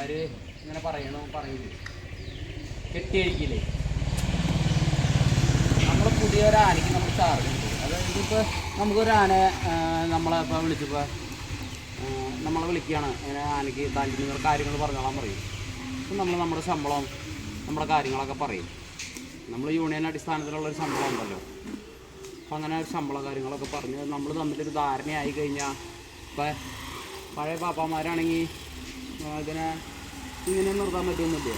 ആൾക്കാർ ഇങ്ങനെ പറയണോ പറയില്ലേ. കെട്ടിയഴിക്കില്ലേ നമ്മൾ പുതിയൊരാനയ്ക്ക് നമ്മൾ ചാർജ് അതായത് ഇപ്പോൾ നമുക്കൊരു ആന നമ്മളെ ഇപ്പോൾ വിളിച്ചപ്പോൾ നമ്മളെ വിളിക്കുകയാണ്. അങ്ങനെ ആനയ്ക്ക് താല്പര്യം കാര്യങ്ങൾ പറഞ്ഞോളാൻ പറയും. അപ്പം നമ്മൾ നമ്മുടെ ശമ്പളം നമ്മുടെ കാര്യങ്ങളൊക്കെ പറയും. നമ്മൾ യൂണിയൻ അടിസ്ഥാനത്തിലുള്ള ഒരു ശമ്പളം ഉണ്ടല്ലോ. അപ്പം അങ്ങനെ ഒരു ശമ്പളം കാര്യങ്ങളൊക്കെ പറഞ്ഞ് നമ്മൾ തമ്മിലൊരു ധാരണയായി കഴിഞ്ഞാൽ ഇപ്പം പഴയ പാപ്പാമാരാണെങ്കിൽ ഇതിനെ ഇങ്ങനെ നിർത്താൻ പറ്റുന്നില്ലേ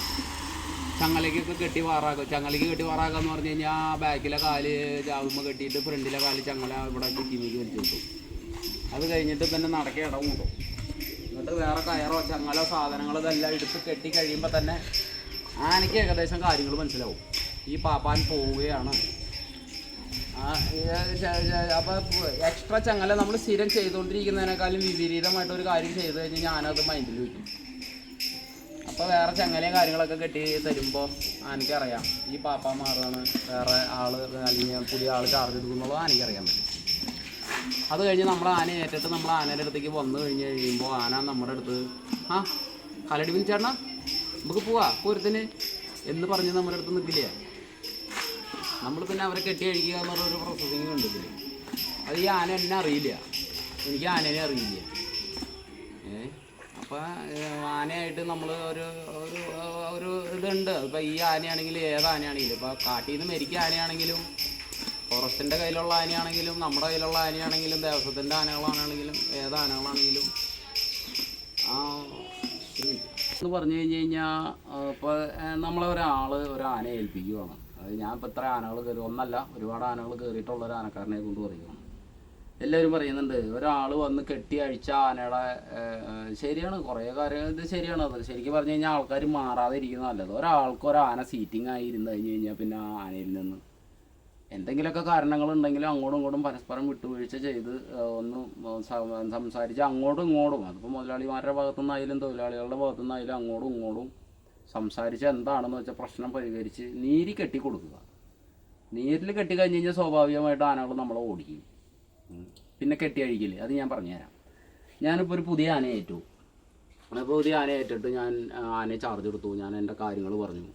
ചങ്ങലയ്ക്കൊക്കെ കെട്ടി വാറാക്കും. ചങ്ങലയ്ക്ക് കെട്ടി വാറാക്കുക എന്ന് പറഞ്ഞു കഴിഞ്ഞാൽ ബാക്കിലെ കാൽ ചാവുമ്പോൾ കെട്ടിയിട്ട് ഫ്രണ്ടിലെ കാൽ ചങ്ങല ഇവിടെ കുറ്റിമേക്ക് വലിച്ചു കിട്ടും അത് കഴിഞ്ഞിട്ട് തന്നെ നടക്ക ഇടം കൂട്ടും എന്നിട്ട് വേറെ കയറോ ചങ്ങലോ സാധനങ്ങളോ ഇതെല്ലാം എടുത്ത് കെട്ടി കഴിയുമ്പോൾ തന്നെ ആനയ്ക്ക് ഏകദേശം കാര്യങ്ങൾ മനസ്സിലാവും. ഈ പാപ്പാൻ പോവുകയാണ്. അപ്പോൾ എക്സ്ട്രാ ചങ്ങല നമ്മൾ സ്ഥിരം ചെയ്തുകൊണ്ടിരിക്കുന്നതിനേക്കാളും വിപരീതമായിട്ട് ഒരു കാര്യം ചെയ്തു കഴിഞ്ഞാൽ ഞാനത് മൈൻഡിൽ വയ്ക്കും അപ്പോൾ വേറെ ചങ്ങലയും കാര്യങ്ങളൊക്കെ കെട്ടി തരുമ്പോൾ എനിക്കറിയാം. ഈ പാപ്പ മാറുകയാണ് വേറെ ആൾ അല്ലെങ്കിൽ പുതിയ ആൾ ചാർജ് എടുക്കുന്നുള്ളത് എനിക്കറിയാൻ പറ്റും. അത് കഴിഞ്ഞ് നമ്മൾ ആന ഏറ്റിട്ട് നമ്മൾ ആനയുടെ അടുത്തേക്ക് വന്നു കഴിഞ്ഞ് കഴിയുമ്പോൾ ആന നമ്മുടെ അടുത്ത് ആ കലടി വിളിച്ചേട്ടാ നമുക്ക് പോവാ പൂരത്തിന്. എന്ന് പറഞ്ഞ് നമ്മുടെ അടുത്ത് നിൽക്കില്ലേ? നമ്മൾ പിന്നെ അവരെ കെട്ടി അഴിക്കുക പറഞ്ഞൊരു പ്രോസസ്സിങ് കണ്ടില്ലേ? അത് ഈ ആന എന്നെ അറിയില്ല. എനിക്ക് ആനേനെ അറിയില്ല. ഏ? അപ്പോൾ ആനയായിട്ട് നമ്മൾ ഒരു ഒരു ഒരു ഇതുണ്ട്. ഇപ്പോൾ ഈ ആനയാണെങ്കിൽ ഏത് ആനയാണെങ്കിലും. ഇപ്പോൾ കാട്ടിൽ നിന്ന് മരിക്കുക ആനയാണെങ്കിലും ഫോറസ്റ്റിന്റെ കയ്യിലുള്ള ആനയാണെങ്കിലും നമ്മുടെ കയ്യിലുള്ള ആനയാണെങ്കിലും ദേവസ്വത്തിന്റെ ആനകളാണെങ്കിലും ഏത് ആനകളാണെങ്കിലും എന്ന് പറഞ്ഞു കഴിഞ്ഞ് കഴിഞ്ഞാൽ ഇപ്പോൾ നമ്മളെ ഒരാൾ ഒരു ആന ഏൽപ്പിക്കുവാണ്. അത് ഞാൻ ഇപ്പോൾ ഇത്ര ആനകൾ കയറി ഒന്നല്ല ഒരുപാട് ആനകൾ കയറിയിട്ടുള്ള ഒരു ആനക്കാരനെ കൊണ്ട് പറയുകയാണ് എല്ലാവരും പറയുന്നുണ്ട് ഒരാൾ വന്ന് കെട്ടി അഴിച്ച ആനയുടെ ശരിയാണ് കുറേ കാര്യം ഇത് ശരിയാണ്. അത് ശരിക്കും പറഞ്ഞു കഴിഞ്ഞാൽ ആൾക്കാർ മാറാതെ ഇരിക്കുന്നത് നല്ലത്. ഒരാൾക്ക് ഒരു ആന സീറ്റിംഗ് ആയി ഇരുന്ന് കഴിഞ്ഞ് കഴിഞ്ഞാൽ പിന്നെ ആ ആനയിൽ നിന്ന് എന്തെങ്കിലുമൊക്കെ കാരണങ്ങളുണ്ടെങ്കിലും അങ്ങോട്ടും ഇങ്ങോട്ടും പരസ്പരം വിട്ടുവീഴ്ച ചെയ്ത് ഒന്ന് സംസാരിച്ച് അങ്ങോട്ടും ഇങ്ങോട്ടും. അതിപ്പോൾ മുതലാളിമാരുടെ ഭാഗത്തുനിന്നായാലും തൊഴിലാളികളുടെ ഭാഗത്തുനിന്നായാലും അങ്ങോട്ടും ഇങ്ങോട്ടും സംസാരിച്ച് എന്താണെന്ന് വെച്ചാൽ പ്രശ്നം പരിഹരിച്ച് നീരി കെട്ടി കൊടുക്കുക നീരിൽ കെട്ടി കഴിഞ്ഞ് കഴിഞ്ഞാൽ സ്വാഭാവികമായിട്ട് ആനകൾ നമ്മളെ ഓടിക്കും. പിന്നെ കെട്ടി അഴിക്കില്ലേ അത് ഞാൻ പറഞ്ഞുതരാം. ഞാനിപ്പോൾ ഒരു പുതിയ ആന ഏറ്റു. അപ്പോൾ പുതിയ ആന ഏറ്റിട്ട് ഞാൻ ആനയെ ചാർജ് എടുത്തു ഞാൻ എന്റെ കാര്യങ്ങൾ പറഞ്ഞു.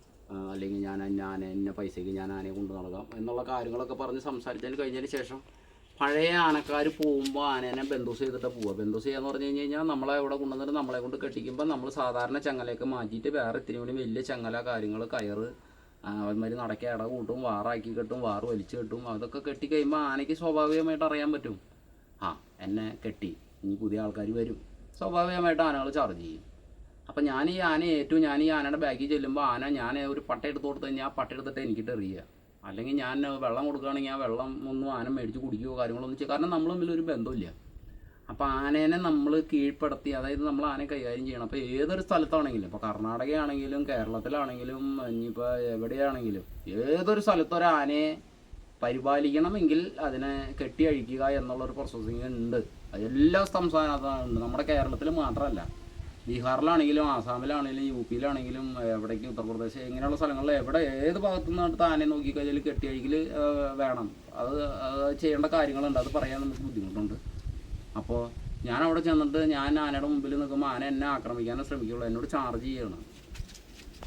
അല്ലെങ്കിൽ ഞാൻ ആന എന്നെ പൈസയ്ക്ക് ഞാൻ ആനയെ കൊണ്ടു നടക്കാം എന്നുള്ള കാര്യങ്ങളൊക്കെ പറഞ്ഞ് സംസാരിച്ചതിന് കഴിഞ്ഞതിന് ശേഷം പഴയ ആനക്കാർ പോകുമ്പോൾ ആനേനെ ബന്ദോസ് ചെയ്തിട്ട് പോവുക ബന്ധൂസ് ചെയ്യാന്ന് പറഞ്ഞു കഴിഞ്ഞ് കഴിഞ്ഞാൽ നമ്മളെ ഇവിടെ കൊണ്ടുവന്നിട്ട് നമ്മളെ കൊണ്ട് കെട്ടിക്കുമ്പോൾ നമ്മൾ സാധാരണ ചങ്ങലയൊക്കെ മാറ്റിയിട്ട് വേറെ ഇത്തിരി കൂടി വലിയ ചങ്ങല കാര്യങ്ങൾ കയറ് അവന്മാർ നടക്ക ഇട കൂട്ടും വാറാക്കി കെട്ടും വാറ് വലിച്ചു കെട്ടും അതൊക്കെ കെട്ടി കഴിയുമ്പോൾ ആനയ്ക്ക് സ്വാഭാവികമായിട്ട് അറിയാൻ പറ്റും. ആ എന്നെ കെട്ടി ഇനി പുതിയ ആൾക്കാർ വരും. സ്വാഭാവികമായിട്ട് ആനകൾ ചാർജ് ചെയ്യും. അപ്പം ഞാൻ ഈ ആന ഏറ്റവും ഞാൻ ഈ ആനയുടെ ബാഗിൽ ചെല്ലുമ്പോൾ ആന ഞാൻ ഒരു പട്ട എടുത്ത് കൊടുത്തു കഴിഞ്ഞാൽ ആ പട്ട എടുത്തിട്ട് എനിക്കിട്ട് എറിയുക അല്ലെങ്കിൽ ഞാൻ വെള്ളം കൊടുക്കുകയാണെങ്കിൽ ആ വെള്ളം ഒന്നും ആന മേടിച്ച് കുടിക്കുകയോ കാര്യങ്ങളൊന്നും ചെയ്യുക കാരണം നമ്മൾ തമ്മിൽ ഒരു ബന്ധമില്ല അപ്പോൾ ആനേനെ നമ്മൾ കീഴ്പ്പെടുത്തി അതായത് നമ്മൾ ആനയെ കൈകാര്യം ചെയ്യണം. അപ്പോൾ ഏതൊരു സ്ഥലത്താണെങ്കിലും ഇപ്പോൾ കർണാടകയാണെങ്കിലും കേരളത്തിലാണെങ്കിലും ഇനിയിപ്പോൾ എവിടെയാണെങ്കിലും ഏതൊരു സ്ഥലത്തൊരു ആനയെ പരിപാലിക്കണമെങ്കിൽ അതിനെ കെട്ടി അഴിക്കുക എന്നുള്ളൊരു പ്രോസസ്സിങ് ഉണ്ട്. അത് എല്ലാ സംസ്ഥാനത്തുണ്ട് നമ്മുടെ കേരളത്തിൽ മാത്രമല്ല. ബീഹാറിലാണെങ്കിലും ആസാമിലാണെങ്കിലും യു പിയിലാണെങ്കിലും എവിടേക്ക് ഉത്തർപ്രദേശ് ഇങ്ങനെയുള്ള സ്ഥലങ്ങളിൽ എവിടെ ഏത് ഭാഗത്തു നിന്നാണ് താനെ നോക്കിക്കഴിഞ്ഞാൽ കെട്ടിയഴിക്കൽ വേണം. അത് ചെയ്യേണ്ട കാര്യങ്ങളുണ്ട്. അത് പറയാൻ നമുക്ക് ബുദ്ധിമുട്ടുണ്ട്. അപ്പോൾ ഞാൻ അവിടെ ചെന്നിട്ട് ഞാൻ ആനയുടെ മുമ്പിൽ നിൽക്കുമ്പോൾ ആന എന്നെ ആക്രമിക്കാനേ ശ്രമിക്കുള്ളൂ. എന്നോട് ചാർജ് ചെയ്യണം.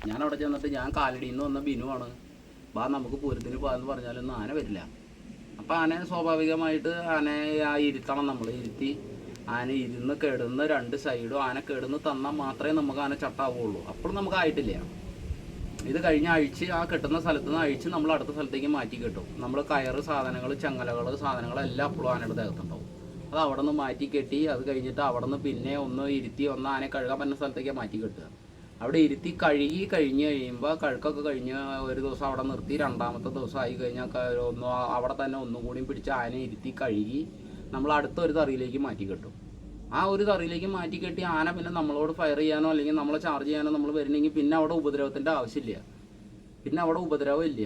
ഞാൻ അവിടെ ചെന്നിട്ട് ഞാൻ കാലടിയിൽ നിന്ന് വന്ന ബിനുവാണ്. ബാ നമുക്ക് പൂരത്തിന് പോകാമെന്ന് പറഞ്ഞാലൊന്നും ആന വരില്ല. അപ്പോൾ ആന സ്വാഭാവികമായിട്ട് ആനയെ ആ ഇരുത്തണം നമ്മൾ ഇരുത്തി ആന ഇരുന്ന് കെടുന്ന രണ്ട് സൈഡും ആന കെടുന്ന് തന്നാൽ മാത്രമേ നമുക്ക് ആന ചട്ടാവുള്ളൂ അപ്പോൾ നമുക്ക് ആയിട്ടില്ല. ഇത് കഴിഞ്ഞ അഴിച്ച് ആ കെട്ടുന്ന സ്ഥലത്ത് നിന്ന് അഴിച്ച് നമ്മൾ അടുത്ത സ്ഥലത്തേക്ക് മാറ്റി കെട്ടും. നമ്മൾ കയറ് സാധനങ്ങൾ ചങ്ങലകൾ സാധനങ്ങളെല്ലാം അപ്പോഴും ആനയുടെ ദേഹത്തുണ്ടാവും. അത് അവിടെ നിന്ന് മാറ്റി കെട്ടി അത് കഴിഞ്ഞിട്ട് അവിടെ നിന്ന് പിന്നെ ഒന്ന് ഇരുത്തി ഒന്ന് ആനെ കഴുകാൻ പറ്റുന്ന സ്ഥലത്തേക്ക് മാറ്റി കെട്ടുക. അവിടെ ഇരുത്തി കഴുകി കഴിഞ്ഞ് കഴിയുമ്പോൾ കഴുക്കൊക്കെ കഴിഞ്ഞ് ഒരു ദിവസം അവിടെ നിർത്തി രണ്ടാമത്തെ ദിവസം ആയി കഴിഞ്ഞാൽ ഒന്ന് അവിടെ തന്നെ ഒന്നും കൂടിയും പിടിച്ച് ആനയെ ഇരുത്തി കഴുകി നമ്മൾ അടുത്ത ഒരു തറിയിലേക്ക് മാറ്റി കെട്ടും. ആ ഒരു തറിയിലേക്ക് മാറ്റി കെട്ടി ആന പിന്നെ നമ്മളോട് ഫയർ ചെയ്യാനോ അല്ലെങ്കിൽ നമ്മളെ ചാർജ് ചെയ്യാനോ നമ്മൾ വരുന്നെങ്കിൽ പിന്നെ അവിടെ ഉപദ്രവത്തിന്റെ ആവശ്യമില്ല. പിന്നെ അവിടെ ഉപദ്രവം ഇല്ല.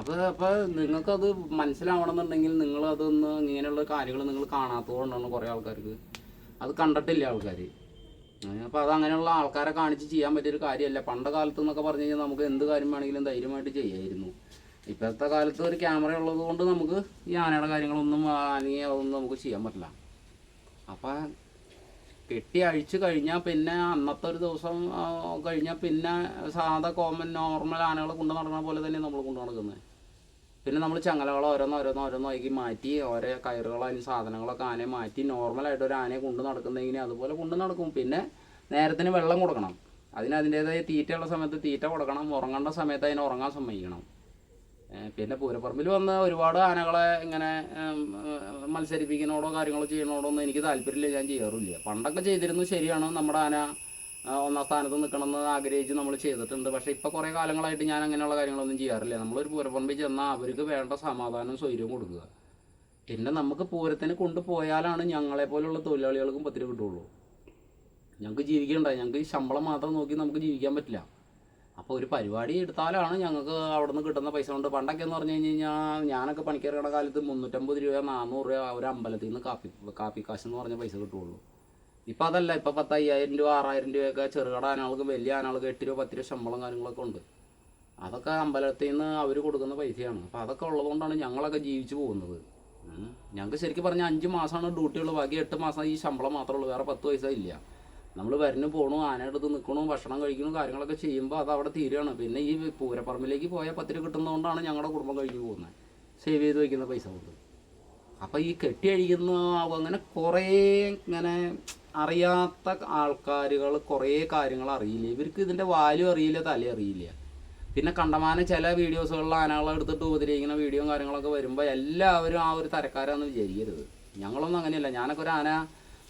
അപ്പോൾ അപ്പോൾ നിങ്ങൾക്കത് മനസ്സിലാവണമെന്നുണ്ടെങ്കിൽ നിങ്ങൾ അതൊന്ന് ഇങ്ങനെയുള്ള കാര്യങ്ങൾ നിങ്ങൾ കാണാത്തതുകൊണ്ടാണ് കുറേ ആൾക്കാർക്ക് അത് കണ്ടിട്ടില്ല ആൾക്കാർ അപ്പോൾ അത് അങ്ങനെയുള്ള ആൾക്കാരെ കാണിച്ച് ചെയ്യാൻ പറ്റിയൊരു കാര്യമല്ല. പണ്ട കാലത്ത് എന്നൊക്കെ പറഞ്ഞു കഴിഞ്ഞാൽ നമുക്ക് എന്ത് കാര്യം വേണമെങ്കിലും ധൈര്യമായിട്ട് ചെയ്യായിരുന്നു. ഇപ്പോഴത്തെ കാലത്ത് ഒരു ക്യാമറ ഉള്ളത് കൊണ്ട് നമുക്ക് ഈ ആനയുടെ കാര്യങ്ങളൊന്നും അല്ലെങ്കിൽ അതൊന്നും നമുക്ക് ചെയ്യാൻ പറ്റില്ല. അപ്പം കെട്ടി അഴിച്ചു കഴിഞ്ഞാൽ പിന്നെ അന്നത്തെ ഒരു ദിവസം കഴിഞ്ഞാൽ പിന്നെ സാധാ കോമൺ നോർമൽ ആനകളെ കൊണ്ട് നടക്കുന്ന പോലെ തന്നെ നമ്മൾ കൊണ്ട് നടക്കുന്നത് പിന്നെ നമ്മൾ ചങ്ങലകൾ ഓരോന്ന് ഓരോന്ന് ഓരോന്ന് ആക്കി മാറ്റി ഓരോ കയറുകളായാലും സാധനങ്ങളൊക്കെ ആനയെ മാറ്റി നോർമലായിട്ട് ഒരു ആനയെ കൊണ്ട് നടക്കുന്നെങ്കിൽ അതുപോലെ കൊണ്ട് നടക്കും. പിന്നെ നേരത്തിന് വെള്ളം കൊടുക്കണം. അതിന് അതിന്റേതായ തീറ്റയുള്ള സമയത്ത് തീറ്റ കൊടുക്കണം. ഉറങ്ങേണ്ട സമയത്ത് അതിന് ഉറങ്ങാൻ സമ്മതിക്കണം. പിന്നെ പൂരപ്പറമ്പിൽ വന്ന ഒരുപാട് ആനകളെ ഇങ്ങനെ മത്സരിപ്പിക്കുന്നതോടോ കാര്യങ്ങളോ ചെയ്യണോടോ ഒന്നും എനിക്ക് താല്പര്യമില്ല ഞാൻ ചെയ്യാറില്ല പണ്ടൊക്കെ ചെയ്തിരുന്നു ശരിയാണ് നമ്മുടെ ആന ഒന്നാം സ്ഥാനത്ത് നിൽക്കണമെന്ന് ആഗ്രഹിച്ച് നമ്മൾ ചെയ്തിട്ടുണ്ട്. പക്ഷേ ഇപ്പോൾ കുറേ കാലങ്ങളായിട്ട് ഞാൻ അങ്ങനെയുള്ള കാര്യങ്ങളൊന്നും ചെയ്യാറില്ല. നമ്മളൊരു പൂരപ്പറമ്പിൽ ചെന്നാൽ അവർക്ക് വേണ്ട സമാധാനവും സ്വൈര്യവും കൊടുക്കുക. പിന്നെ നമുക്ക് പൂരത്തിന് കൊണ്ടുപോയാലാണ് ഞങ്ങളെ പോലുള്ള തൊഴിലാളികൾക്കും പത്തിരി കിട്ടുള്ളൂ ഞങ്ങൾക്ക് ജീവിക്കണ്ട ഞങ്ങൾക്ക് ശമ്പളം മാത്രം നോക്കി നമുക്ക് ജീവിക്കാൻ പറ്റില്ല. അപ്പോൾ ഒരു പരിപാടി എടുത്താലാണ് ഞങ്ങൾക്ക് അവിടെ നിന്ന് കിട്ടുന്ന പൈസ കൊണ്ട്. പണ്ടൊക്കെ എന്ന് പറഞ്ഞു കഴിഞ്ഞ് കഴിഞ്ഞാൽ ഞാനൊക്കെ പണിക്കേറുന്ന കാലത്ത് മുന്നൂറ്റമ്പത് രൂപ നാനൂറ് രൂപ ഒരു അമ്പലത്തിൽ നിന്ന് കാപ്പി കാപ്പി കാശ് എന്ന് പറഞ്ഞ പൈസ കിട്ടുള്ളൂ ഇപ്പം അതല്ല ഇപ്പം പത്ത് അയ്യായിരം രൂപ ആറായിരം രൂപയൊക്കെ ചെറുകട ആനകൾക്ക് വലിയ ആനകൾക്ക് എട്ട് രൂപ പത്ത് രൂപ ശമ്പളം കാര്യങ്ങളൊക്കെ ഉണ്ട്. അതൊക്കെ അമ്പലത്തിൽ നിന്ന് അവർ കൊടുക്കുന്ന പൈസയാണ്. അപ്പോൾ അതൊക്കെ ഉള്ളതുകൊണ്ടാണ് ഞങ്ങളൊക്കെ ജീവിച്ചു പോകുന്നത്. ഞങ്ങൾക്ക് ശരിക്കും പറഞ്ഞാൽ അഞ്ച് മാസമാണ് ഡ്യൂട്ടിയുള്ളൂ ബാക്കി എട്ട് മാസം ഈ ശമ്പളം മാത്രമേ ഉള്ളൂ. വേറെ പത്ത് പൈസ ഇല്ല. നമ്മൾ വരുന്നു പോകണു ആനയെടുത്ത് നിൽക്കണു ഭക്ഷണം കഴിക്കണു കാര്യങ്ങളൊക്കെ ചെയ്യുമ്പോൾ അത് അവിടെ തീരുകയാണ് പിന്നെ ഈ പൂരപ്പറമ്പിലേക്ക് പോയാൽ പത്തിരി കിട്ടുന്നതുകൊണ്ടാണ് ഞങ്ങളുടെ കുടുംബം കഴിഞ്ഞു പോകുന്നത് സേവ് ചെയ്ത് വയ്ക്കുന്ന പൈസ കൊണ്ട്. അപ്പോൾ ഈ കെട്ടി അഴിക്കുന്ന അങ്ങനെ കുറേ ഇങ്ങനെ അറിയാത്ത ആൾക്കാരുകൾ കുറേ കാര്യങ്ങൾ അറിയില്ല. ഇവർക്ക് ഇതിന്റെ വാല്യൂ അറിയില്ല തല അറിയില്ല. പിന്നെ കണ്ടമാന ചില വീഡിയോസുകളിൽ ആനകളെ എടുത്തിട്ട് ഉപദ്രവിക്കുന്ന വീഡിയോയും കാര്യങ്ങളൊക്കെ വരുമ്പോൾ എല്ലാവരും ആ ഒരു തരക്കാരാണെന്ന് വിചാരിക്കരുത്. ഞങ്ങളൊന്നും അങ്ങനെയല്ല. ഞാനൊക്കെ ഒരു ആന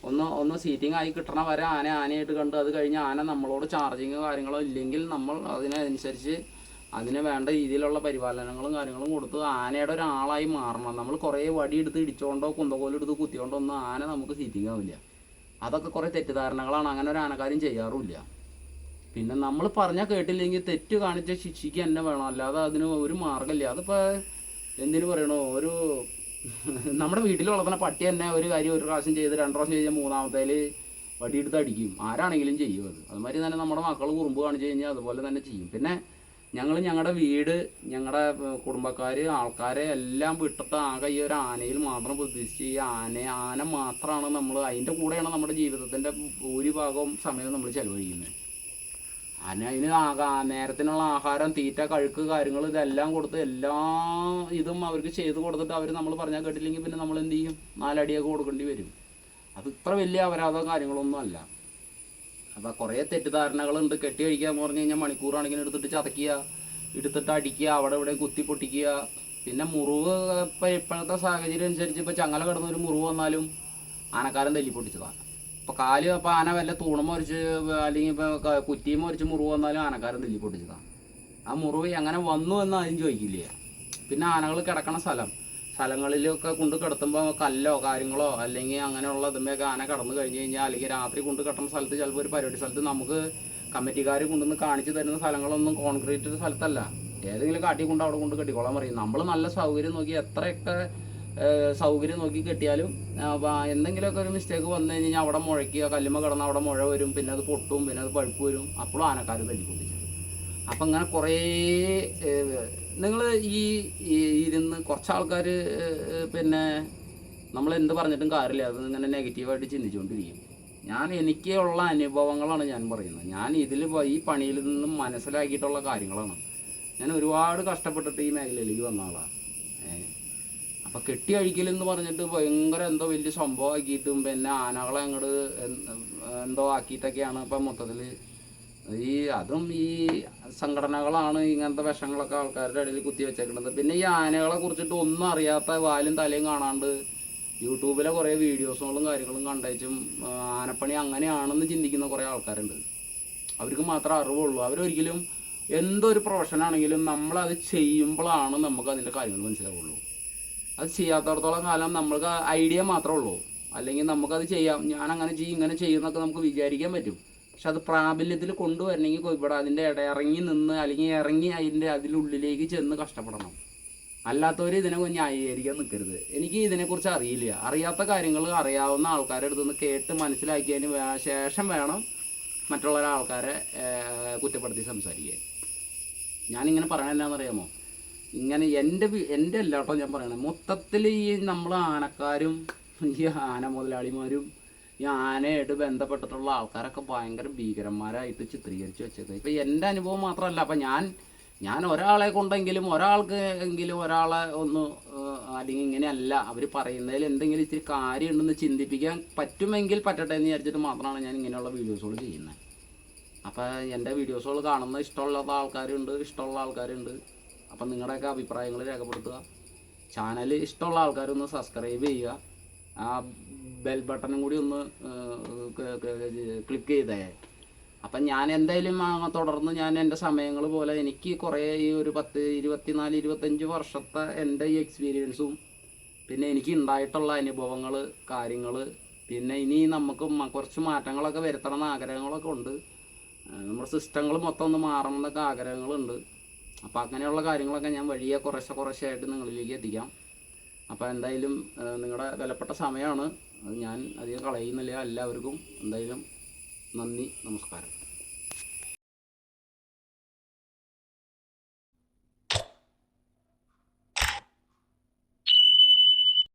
ഒന്ന് ഒന്ന് സീറ്റിംഗ് ആയി കിട്ടണ വരെ ആന ആനയായിട്ട് കണ്ട് അത് കഴിഞ്ഞ് ആന നമ്മളോട് ചാർജിങ് കാര്യങ്ങളോ ഇല്ലെങ്കിൽ നമ്മൾ അതിനനുസരിച്ച് അതിന് വേണ്ട രീതിയിലുള്ള പരിപാലനങ്ങളും കാര്യങ്ങളും കൊടുത്ത് ആനയുടെ ഒരാളായി മാറണം. നമ്മൾ കുറേ വടി എടുത്ത് ഇടിച്ചുകൊണ്ടോ കുന്തകോലെടുത്ത് കുത്തിയോണ്ടോ ഒന്നും ആന നമുക്ക് സീറ്റിംഗ് ആവില്ല. അതൊക്കെ കുറേ തെറ്റിദ്ധാരണകളാണ്. അങ്ങനെ ഒരു ആനക്കാരും ചെയ്യാറുമില്ല. പിന്നെ നമ്മൾ പറഞ്ഞാൽ കേട്ടില്ലെങ്കിൽ തെറ്റ് കാണിച്ച ശിക്ഷിക്ക് തന്നെ വേണം. അല്ലാതെ അതിന് ഒരു മാർഗമില്ല. അതിപ്പോൾ എന്തിനു പറയണോ? ഒരു നമ്മുടെ വീട്ടിൽ വളർത്തുന്ന പട്ടി തന്നെ ഒരു കാര്യം ഒരു പ്രാവശ്യം ചെയ്ത് രണ്ട് പ്രാവശ്യം ചെയ്ത് മൂന്നാമത്തേൽ വടിയെടുത്ത് അടിക്കും. ആരാണെങ്കിലും ചെയ്യും അത്. അതുമാതിരി തന്നെ നമ്മുടെ മക്കൾ കുറുമ്പ് കാണിച്ചു കഴിഞ്ഞാൽ അതുപോലെ തന്നെ ചെയ്യും. പിന്നെ ഞങ്ങൾ ഞങ്ങളുടെ വീട് ഞങ്ങളുടെ കുടുംബക്കാർ ആൾക്കാരെ എല്ലാം വിട്ടിട്ട് ആകെ ഈ ഒരു ആനയിൽ മാത്രം പ്രതീക്ഷിച്ച് ഈ ആന ആന മാത്രമാണ് നമ്മൾ അതിന്റെ കൂടെയാണ് നമ്മുടെ ജീവിതത്തിന്റെ ഭൂരിഭാഗവും സമയം നമ്മൾ ചെലവഴിക്കുന്നത്. അതിന് അതിന് നേരത്തിനുള്ള ആഹാരം തീറ്റ കഴുക്ക് കാര്യങ്ങൾ ഇതെല്ലാം കൊടുത്ത് എല്ലാ ഇതും അവർക്ക് ചെയ്ത് കൊടുത്തിട്ട് അവർ നമ്മൾ പറഞ്ഞാൽ കേട്ടില്ലെങ്കിൽ പിന്നെ നമ്മൾ എന്ത് ചെയ്യും? നാലടിയൊക്കെ കൊടുക്കേണ്ടി വരും. അത് ഇത്ര വലിയ അപരാധം കാര്യങ്ങളൊന്നും അല്ല. അപ്പോൾ കുറേ തെറ്റിദ്ധാരണകളുണ്ട്. കെട്ടി കഴിക്കാൻ പറഞ്ഞു കഴിഞ്ഞാൽ മണിക്കൂറാണെങ്കിലും എടുത്തിട്ട് ചതക്കുക എടുത്തിട്ട് അടിക്കുക അവിടെ ഇവിടെ കുത്തി പൊട്ടിക്കുക. പിന്നെ മുറിവ് ഇപ്പം ഇപ്പോഴത്തെ സാഹചര്യം അനുസരിച്ച് ഇപ്പോൾ ചങ്ങല കിടന്നൊരു മുറിവ് വന്നാലും ആനക്കാരൻ തല്ലി പൊട്ടിച്ചതാണ് ഇപ്പോൾ കാൽ ഇപ്പൊ ആന വല്ല തൂണം മരിച്ച് അല്ലെങ്കിൽ ഇപ്പൊ കുറ്റിയും മരിച്ച് മുറിവ് വന്നാലും ആനക്കാരൻ തല്ലി പൊട്ടിച്ചതാണ് ആ മുറിവ് എങ്ങനെ വന്നു എന്ന് ആരും ചോദിക്കില്ല. പിന്നെ ആനകൾ കിടക്കണ സ്ഥലം. സ്ഥലങ്ങളിലൊക്കെ കൊണ്ട് കിടത്തുമ്പോൾ കല്ലോ കാര്യങ്ങളോ അല്ലെങ്കിൽ അങ്ങനെയുള്ള ഇതുമൊക്കെ ആന കടന്നു കഴിഞ്ഞ് കഴിഞ്ഞാൽ അല്ലെങ്കിൽ രാത്രി കൊണ്ട് കിടക്കുന്ന സ്ഥലത്ത് ചിലപ്പോൾ ഒരു പരിപാടി സ്ഥലത്ത് നമുക്ക് കമ്മിറ്റിക്കാർ കൊണ്ടുവന്ന് കാണിച്ചു തരുന്ന സ്ഥലങ്ങളൊന്നും കോൺക്രീറ്റ് സ്ഥലത്തല്ല. ഏതെങ്കിലും കാട്ടി കൊണ്ട് അവിടെ കൊണ്ട് കെട്ടിക്കോളാൻ പറയും. നമ്മൾ നല്ല സൗകര്യം നോക്കി എത്രയൊക്കെ സൗകര്യം നോക്കി കെട്ടിയാലും എന്തെങ്കിലുമൊക്കെ ഒരു മിസ്റ്റേക്ക് വന്നു കഴിഞ്ഞാൽ അവിടെ മുഴക്കുക കല്ലുമ്മ കിടന്ന് അവിടെ മുഴ വരും പിന്നെ അത് പൊട്ടും പിന്നെ അത് പഴുപ്പ് വരും. അപ്പോഴും ആനക്കാർ തല്ലിക്കൊണ്ടിരിക്കും അപ്പം അങ്ങനെ കുറേ നിങ്ങൾ ഈ ഇരുന്ന് കുറച്ച് ആൾക്കാർ പിന്നെ നമ്മൾ എന്ത് പറഞ്ഞിട്ടും കാര്യമില്ല. അത് ഇങ്ങനെ നെഗറ്റീവായിട്ട് ചിന്തിച്ചുകൊണ്ടിരിക്കും ഞാൻ എനിക്കുള്ള അനുഭവങ്ങളാണ് ഞാൻ പറയുന്നത്. ഞാൻ ഇതിൽ ഈ പണിയിൽ നിന്നും മനസ്സിലാക്കിയിട്ടുള്ള കാര്യങ്ങളാണ്. ഞാൻ ഒരുപാട് കഷ്ടപ്പെട്ടിട്ട് ഈ മേഖലയിലേക്ക് വന്ന ആളാണ് അപ്പം കെട്ടി അഴിക്കലെന്ന് പറഞ്ഞിട്ട് ഭയങ്കര എന്തോ വലിയ സംഭവം ആക്കിയിട്ടും പിന്നെ ആനകളെ അങ്ങോട്ട് എന്തോ ആക്കിയിട്ടൊക്കെയാണ് ഇപ്പം മൊത്തത്തിൽ ഈ അതും ഈ സംഘടനകളാണ് ഇങ്ങനത്തെ വിഷങ്ങളൊക്കെ ആൾക്കാരുടെ ഇടയിൽ കുത്തി വെച്ചേക്കുന്നത് പിന്നെ ഈ ആനകളെ കുറിച്ചിട്ട് ഒന്നും അറിയാത്ത വാലും തലയും കാണാണ്ട് യൂട്യൂബിലെ കുറേ വീഡിയോസുകളും കാര്യങ്ങളും കണ്ടേച്ചും ആനപ്പണി അങ്ങനെയാണെന്ന് ചിന്തിക്കുന്ന കുറേ ആൾക്കാരുണ്ട്. അവർക്ക് മാത്രമേ അറിവുള്ളൂ. അവരൊരിക്കലും എന്തൊരു പ്രൊഫഷനാണെങ്കിലും നമ്മളത് ചെയ്യുമ്പോഴാണ് നമുക്ക് അതിന്റെ കാര്യങ്ങൾ മനസ്സിലാവുള്ളൂ. അത് ചെയ്യാത്തടത്തോളം കാലം നമ്മൾക്ക് ഐഡിയ മാത്രമേ ഉള്ളൂ. അല്ലെങ്കിൽ നമുക്കത് ചെയ്യാം. ഞാൻ അങ്ങനെ ചെയ്യും ഇങ്ങനെ ചെയ്യുന്നൊക്കെ നമുക്ക് വിചാരിക്കാൻ പറ്റും. പക്ഷെ അത് പ്രാബല്യത്തിൽ കൊണ്ടുവരണമെങ്കിൽ ഇവിടെ അതിന്റെ ഇട ഇറങ്ങി നിന്ന് അല്ലെങ്കിൽ ഇറങ്ങി അതിന്റെ അതിലുള്ളിലേക്ക് ചെന്ന് കഷ്ടപ്പെടണം. അല്ലാത്തവർ ഇതിനെ ന്യായീകരിക്കാൻ നിൽക്കരുത്. എനിക്ക് ഇതിനെക്കുറിച്ച് അറിയില്ല. അറിയാത്ത കാര്യങ്ങൾ അറിയാവുന്ന ആൾക്കാരുടെ അടുത്ത് നിന്ന് കേട്ട് മനസ്സിലാക്കിയതിന് ശേഷം വേണം മറ്റുള്ള ആൾക്കാരെ കുറ്റപ്പെടുത്തി സംസാരിക്കാൻ. ഞാനിങ്ങനെ പറയണ ഇങ്ങനെ എന്റെ എന്റെ അല്ല കേട്ടോ ഞാൻ പറയണത് മൊത്തത്തിൽ ഈ നമ്മൾ ആനക്കാരും ഈ ആന മുതലാളിമാരും ഈ ആനയായിട്ട് ബന്ധപ്പെട്ടിട്ടുള്ള ആൾക്കാരൊക്കെ ഭയങ്കര ഭീകരന്മാരായിട്ട് ചിത്രീകരിച്ച് വെച്ചേക്കുന്നത് ഇപ്പം എന്റെ അനുഭവം മാത്രമല്ല അപ്പം ഞാൻ ഞാൻ ഒരാളെ കൊണ്ടെങ്കിലും ഒരാൾക്ക് എങ്കിലും ഒരാളെ ഒന്ന് അല്ലെങ്കിൽ ഇങ്ങനെയല്ല അവർ പറയുന്നതിൽ എന്തെങ്കിലും ഇത്തിരി കാര്യമുണ്ടെന്ന് ചിന്തിപ്പിക്കാൻ പറ്റുമെങ്കിൽ പറ്റട്ടെ എന്ന് വിചാരിച്ചിട്ട് മാത്രമാണ് ഞാൻ ഇങ്ങനെയുള്ള വീഡിയോസുകൾ ചെയ്യുന്നത്. അപ്പോൾ എന്റെ വീഡിയോസുകൾ കാണുന്ന ഇഷ്ടമുള്ള ആൾക്കാരുണ്ട് ഇഷ്ടമുള്ള ആൾക്കാരുണ്ട്. അപ്പം നിങ്ങളുടെയൊക്കെ അഭിപ്രായങ്ങൾ രേഖപ്പെടുത്തുക. ചാനൽ ഇഷ്ടമുള്ള ആൾക്കാരൊന്ന് സബ്സ്ക്രൈബ് ചെയ്യുക. ആ ബെൽ ബട്ടണും കൂടി ഒന്ന് ക്ലിക്ക് ചെയ്തേ. അപ്പം ഞാൻ എന്തായാലും തുടർന്ന് ഞാൻ എന്റെ സമയങ്ങൾ പോലെ എനിക്ക് കുറേ ഈ ഒരു പത്ത് ഇരുപത്തിനാല് ഇരുപത്തഞ്ച് വർഷത്തെ എന്റെ ഈ എക്സ്പീരിയൻസും പിന്നെ എനിക്ക് ഉണ്ടായിട്ടുള്ള അനുഭവങ്ങൾ കാര്യങ്ങൾ പിന്നെ ഇനി നമുക്ക് കുറച്ച് മാറ്റങ്ങളൊക്കെ വരുത്തണം ആഗ്രഹങ്ങളൊക്കെ ഉണ്ട്. നമ്മുടെ സിസ്റ്റങ്ങൾ മൊത്തം ഒന്ന് മാറണം എന്നൊക്കെ ആഗ്രഹങ്ങളുണ്ട്. അപ്പോൾ അങ്ങനെയുള്ള കാര്യങ്ങളൊക്കെ ഞാൻ വഴിയെ കുറേശ്ശെ കുറേശ്ശെ ആയിട്ട് നിങ്ങളിലേക്ക് എത്തിക്കാം. അപ്പോൾ എന്തായാലും നിങ്ങളുടെ വിലപ്പെട്ട സമയമാണ് അത് ഞാൻ അധികം കളയുന്നില്ല. എല്ലാവർക്കും എന്തായാലും നന്ദി നമസ്കാരം.